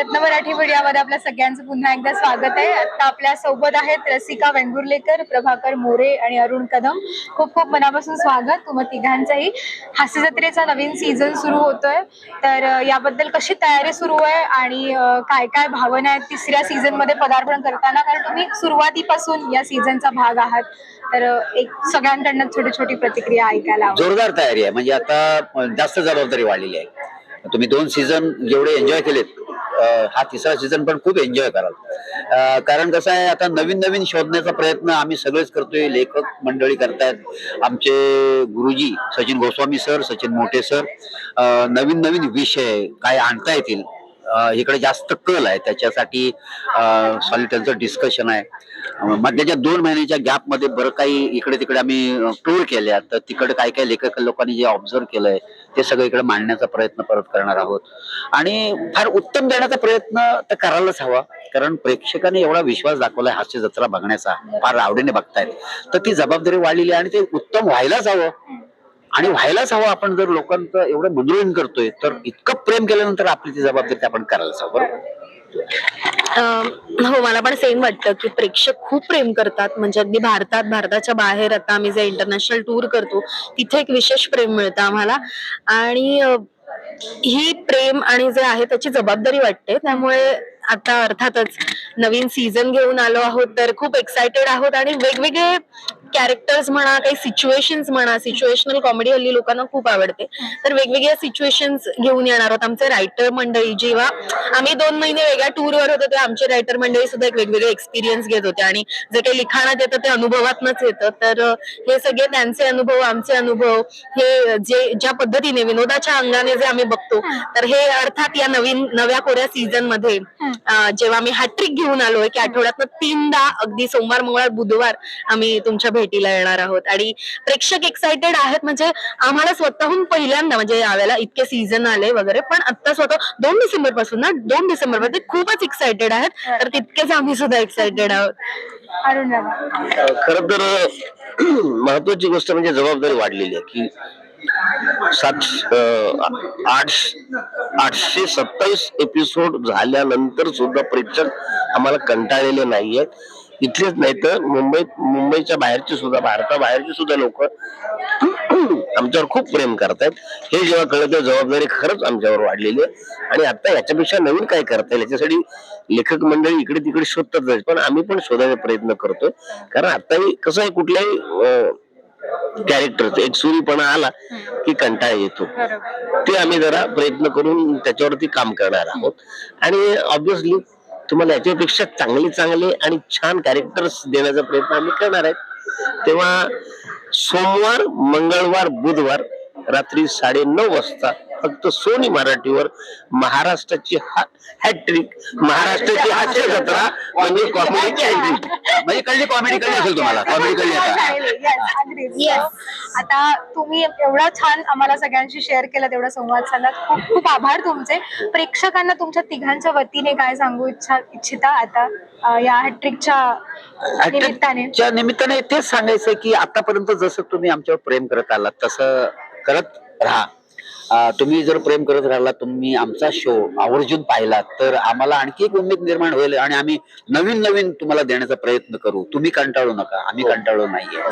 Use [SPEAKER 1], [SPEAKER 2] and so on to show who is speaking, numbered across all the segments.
[SPEAKER 1] रत्न मराठी मीडियामध्ये आपल्या सगळ्यांचं पुन्हा एकदा स्वागत आहे. आता आपल्यासोबत आहेत रसिका वेंगुर्लेकर प्रभाकर मोरे आणि अरुण कदम. खूप खूप मनापासून स्वागत. तुम्हा तिघांचंही हास्य जत्रेचा नवीन सीझन सुरू होतोय. तर याबद्दल कशी तयारी सुरू आहे आणि काय काय भावना आहेत तिसऱ्या सीझनमध्ये पदार्पण करताना? कारण तुम्ही सुरुवातीपासून या सीझनचा भाग आहात. तर एक सगळ्यांकडनं छोटी छोटी प्रतिक्रिया ऐकायला
[SPEAKER 2] जोरदार तयारी आहे. म्हणजे आता जास्त जबाबदारी वाढलेली आहे. तुम्ही दोन सीझन जेवढे एन्जॉय केलेत हा तिसरा सीझन पण खूप एन्जॉय कराल. कारण कसं आहे आता नवीन नवीन शोधण्याचा प्रयत्न आम्ही सगळेच करतोय. लेखक मंडळी करतायत. आमचे गुरुजी सचिन गोस्वामी सर सचिन मोठे सर नवीन नवीन विषय काय आणता येतील इकडे जास्त कल आहे. त्याच्यासाठी सॉलिड त्यांचं डिस्कशन आहे. मधल्याच्या दोन महिन्याच्या गॅपमध्ये बरं काही इकडे तिकडे आम्ही टूर केल्या. तर तिकडे काय काय लेखक लोकांनी जे ऑब्झर्व केलंय ते सगळं इकडे मांडण्याचा प्रयत्न परत करणार आहोत. आणि फार उत्तम देण्याचा प्रयत्न तर करायलाच हवा. कारण प्रेक्षकाने एवढा विश्वास दाखवलाय हास्य जत्रा बघण्याचा. फार आवडीने बघतायत. तर ती जबाबदारी वाढलेली आहे आणि ते उत्तम व्हायलाच हवं. आणि व्हायलाच हवं आपण जर लोकांचं एवढं मनोरंजन करतोय तर इतकं प्रेम केल्यानंतर आपली ती जबाबदारी आपण करायलाच हवं
[SPEAKER 3] हो मला पण सेम वाटतं की प्रेक्षक खूप प्रेम करतात. म्हणजे अगदी भारतात भारताच्या बाहेर आता आम्ही जे इंटरनॅशनल टूर करतो तिथे एक विशेष प्रेम मिळतं आम्हाला. आणि ही प्रेम आणि जे आहे त्याची जबाबदारी वाटते. त्यामुळे आता अर्थातच नवीन सीझन घेऊन आलो आहोत तर खूप एक्सायटेड आहोत आणि वेगवेगळे कॅरेक्टर्स म्हणा काही सिच्युएशन्स म्हणा सिच्युएशनल कॉमेडी हल्ली लोकांना खूप आवडते. तर वेगवेगळ्या सिच्युएशन्स घेऊन येणार आहोत आमचे रायटर मंडळी. जेव्हा आम्ही दोन महिने वेगळ्या टूरवर होतो तेव्हा आमचे रायटर मंडळी सुद्धा एक वेगवेगळे एक्सपिरियन्स घेत होते. आणि जे काही लिखाणात येतं ते अनुभवातनच येतं. तर हे सगळे त्यांचे अनुभव आमचे अनुभव हे जे ज्या पद्धतीने विनोदाच्या अंगाने जे आम्ही बघतो तर हे अर्थात या नवीन नव्या कोऱ्या सीझनमध्ये जेव्हा आम्ही हॅट्रिक घेऊन आलोय की आठवड्यातनं तीनदा अगदी सोमवार मंगळवार बुधवार आम्ही तुमच्या भेटीला येणार आहोत. आणि प्रेक्षक एक्साइटेड आहेत म्हणजे आम्हाला स्वतःहून पहिल्यांदा म्हणजे यावेळेला इतके सीझन आले वगैरे पण आता स्वतः दोन डिसेंबरपासून ना दोन डिसेंबरमध्ये खूपच एक्साइटेड आहेत. तर तितकेच आम्ही सुद्धा एक्साइटेड आहोत.
[SPEAKER 1] अरुण दादा.
[SPEAKER 4] खर तर महत्वाची गोष्ट म्हणजे जबाबदारी वाढलेली आहे की सात आठ आठशे सत्तावीस एपिसोड झाल्यानंतर सुद्धा प्रेक्षक आम्हाला कंटाळलेले नाहीयेत. इथलेच नाही तर मुंबईत मुंबईच्या बाहेरचे सुद्धा भारताबाहेरचे सुद्धा लोक आमच्यावर खूप प्रेम करतायत. हे जेव्हा कळलं तेव्हा जबाबदारी खरंच आमच्यावर वाढलेली आहे. आणि आता याच्यापेक्षा नवीन काय करता येईल याच्यासाठी लेखक मंडळी इकडे तिकडे शोधतात जायचं. पण आम्ही पण शोधायचा प्रयत्न करतोय. कारण आताही कसं आहे कुठल्याही कॅरेक्टरचा एक सुरीपणा आला की कंटाळा येतो. ते आम्ही जरा प्रयत्न करून त्याच्यावरती काम करणार आहोत. आणि ऑब्विसली तुम्हाला याच्यापेक्षा चांगले चांगले आणि छान कॅरेक्टर्स देण्याचा प्रयत्न आम्ही करणार आहेत. तेव्हा सोमवार मंगळवार बुधवार रात्री साडे नऊ वाजता फक्त सोनी मराठीवर महाराष्ट्राची हॅट्रिक महाराष्ट्राची हास्य जत्रा म्हणजे कॉमेडीची हॅट्रिक
[SPEAKER 2] म्हणजे कळली कॉमेडी कळली असेल तुम्हाला. कॉमेडी कळली आता.
[SPEAKER 1] आता तुम्ही एवढा छान आम्हाला सगळ्यांशी शेअर केलं तेवढा संवाद साधला. खूप खूप आभार तुमचे. प्रेक्षकांना तुमच्या तिघांच्या वतीने काय सांगू इच्छा इच्छिता आता या हॅट्रिकच्या निमित्ताने?
[SPEAKER 2] निमित्ताने तेच सांगायचं की आतापर्यंत जसं तुम्ही आमच्यावर प्रेम करत आलात तसं करत राहा. तुम्ही जर प्रेम करत राहिला तुम्ही आमचा शो आवर्जून पाहिला तर आम्हाला आणखी एक उमेद निर्माण होईल आणि आम्ही नवीन नवीन तुम्हाला देण्याचा प्रयत्न करू. तुम्ही कंटाळू नका आम्ही कंटाळू नाहीये.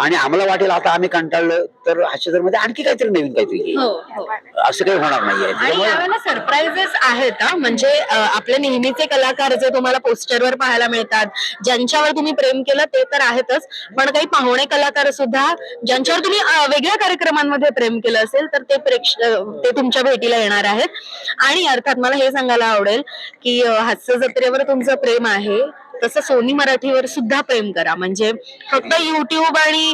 [SPEAKER 2] आणि आम्हाला वाटेल आता आम्ही कंटाळलं तर हास्यमध्ये आणखी काहीतरी नवीन काहीतरी येईल.
[SPEAKER 3] हो हो.
[SPEAKER 2] असं काही होणार नाहीये.
[SPEAKER 3] आणि
[SPEAKER 2] त्याच्यामुळे
[SPEAKER 3] यावेळेला सरप्राईजेस आहेत हा. म्हणजे अं, आपले नेहमीचे कलाकार जे तुम्हाला पोस्टरवर पाहायला मिळतात ज्यांच्यावर तुम्ही प्रेम केलं ते तर आहेतच. पण काही पाहुणे कलाकार सुद्धा ज्यांच्यावर तुम्ही अं, वेगळ्या कार्यक्रमांमध्ये प्रेम केलं असेल तर ते प्रेक्ष अं, ते तुमच्या भेटीला येणार आहेत. आणि अर्थात मला हे सांगायला आवडेल की अं, हास्य जत्रेवर तुमचं प्रेम आहे. तसं सोनी मराठीवर सुद्धा प्रेम करा. म्हणजे फक्त युट्यूब आणि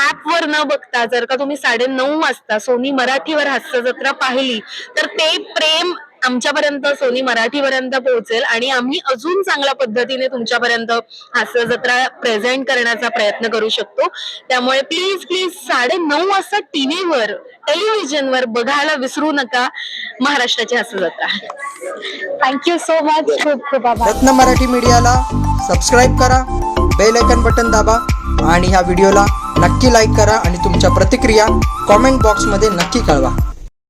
[SPEAKER 3] ऍप वर न बघता जर का तुम्ही साडे नऊ वाजता सोनी मराठीवर हास्य जत्रा पाहिली तर ते प्रेम आमच्यापर्यंत सोनी मराठीपर्यंत पोहोचेल आणि आम्ही अजून चांगल्या पद्धतीने तुमच्यापर्यंत हास्य जत्रा प्रेझेंट करण्याचा प्रयत्न करू शकतो. त्यामुळे प्लीज प्लीज साडे नऊ वाजता टीव्हीवर टेलिव्हिजनवर बघायला विसरू नका. महाराष्ट्राची हास्य जत्रा
[SPEAKER 1] थँक्यू सो मच खूप खूप आभार
[SPEAKER 5] रत्न मराठी मीडियाला सबस्क्राईब करा बेल आयकन बटन दाबा आणि ह्या व्हिडिओला नक्की लाईक करा आणि तुमच्या प्रतिक्रिया कॉमेंट बॉक्समध्ये नक्की कळवा.